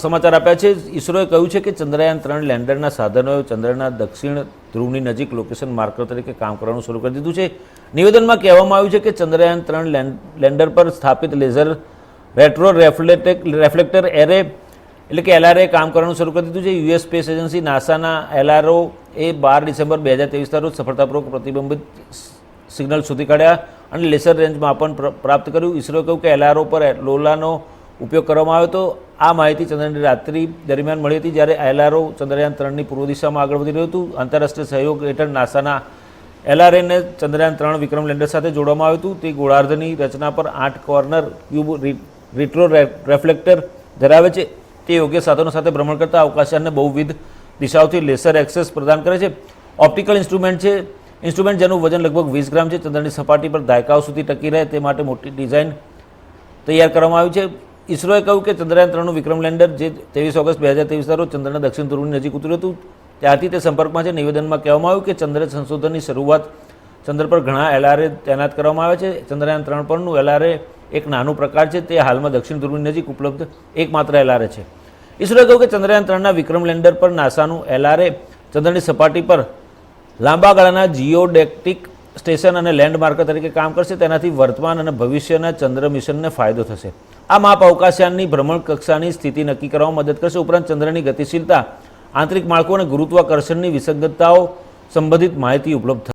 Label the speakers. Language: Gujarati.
Speaker 1: સમાચાર આપ્યા છે. ઇસરોએ કહ્યું છે કે ચંદ્રયાન ત્રણ લેન્ડરના સાધનોએ ચંદ્રના દક્ષિણ ધ્રુવની નજીક લોકેશન માર્કર તરીકે કામ કરવાનું શરૂ કરી દીધું છે. નિવેદનમાં કહેવામાં આવ્યું છે કે ચંદ્રયાન ત્રણ લેન્ડ- લેન્ડર પર સ્થાપિત લેઝર રેટ્રો રેફ્લેટેક, રેફ્લેક્ટર એરે એટલે કે એલઆરએ કામ કરવાનું શરૂ કરી દીધું છે. યુએસ સ્પેસ એજન્સી નાસાના એલઆરઓ એ બાર ડિસેમ્બર બે હજાર તેવીસના રોજ સફળતાપૂર્વક પ્રતિબંધિત સિગ્નલ શોધી કાઢ્યા અને લેસર રેન્જ માપન પ્રાપ્ત કર્યું. ઇસરોએ કહ્યું કે એલઆરઓ પર લોલાનો ઉપયોગ કરવામાં આવ્યો હતો. આ માહિતી ચંદ્રની રાત્રિ દરમિયાન મળી હતી જ્યારે એલઆરઓ ચંદ્રયાન ત્રણની પૂર્વ દિશામાં આગળ વધી રહ્યું હતું. આંતરરાષ્ટ્રીય સહયોગ હેઠળ નાસાના એલઆરએને ચંદ્રયાન ત્રણ વિક્રમ લેન્ડર સાથે જોડવામાં આવ્યું હતું. તે ગોળાર્ધની રચના પર આઠ કોર્નર ક્યુબ રિટ્રો રેફ્લેક્ટર ધરાવે છે. તે યોગ્ય સાધનો સાથે ભ્રમણ કરતા અવકાશયાનને બહુવિધ દિશાઓથી લેસર એક્સેસ પ્રદાન કરે છે. ઓપ્ટિકલ ઇન્સ્ટ્રુમેન્ટ છે. ઇન્સ્ટ્રુમેન્ટ જેનું વજન લગભગ વીસ ગ્રામ છે. ચંદ્રની સપાટી પર દાયકાઓ સુધી ટકી રહે તે માટે મોટી ડિઝાઇન તૈયાર કરવામાં આવ્યું છે. ઇસરોએ કહ્યું કે ચંદ્રયાન ત્રણનું વિક્રમ લેન્ડર, જે ત્રેવીસ ઓગસ્ટ બે હજાર ત્રેવીસના રોજ ચંદ્રના દક્ષિણ ધ્રુવની નજીક ઉતર્યું હતું. ત્યારથી તે સંપર્કમાં છે. નિવેદનમાં કહેવામાં આવ્યું કે ચંદ્ર સંશોધનની શરૂઆત ચંદ્ર પર ઘણા એલઆરએ તૈનાત કરવામાં આવે છે. ચંદ્રયાન ત્રણ પરનું એલઆરએ એક નાનું પ્રકાર છે. તે હાલમાં દક્ષિણ ધ્રુવની નજીક ઉપલબ્ધ એકમાત્ર એલઆરએ છે. ઇસરોએ કહ્યું કે ચંદ્રયાન ત્રણના વિક્રમ લેન્ડર પર નાસાનું એલઆરએ ચંદ્રની સપાટી પર લાંબા ગાળાના જીઓડેક્ટિક સ્ટેશન અને લેન્ડમાર્ક તરીકે કામ કરશે. તેનાથી વર્તમાન અને ભવિષ્યના ચંદ્ર મિશનને ફાયદો થશે. આ માપ અવકાશયાનની ભ્રમણ કક્ષાની સ્થિતિ નક્કી કરવામાં મદદ કરશે. ઉપરાંત ચંદ્રની ગતિશીલતા, આંતરિક માળખું અને ગુરુત્વાકર્ષણની વિસંગતતાઓ સંબંધિત માહિતી ઉપલબ્ધ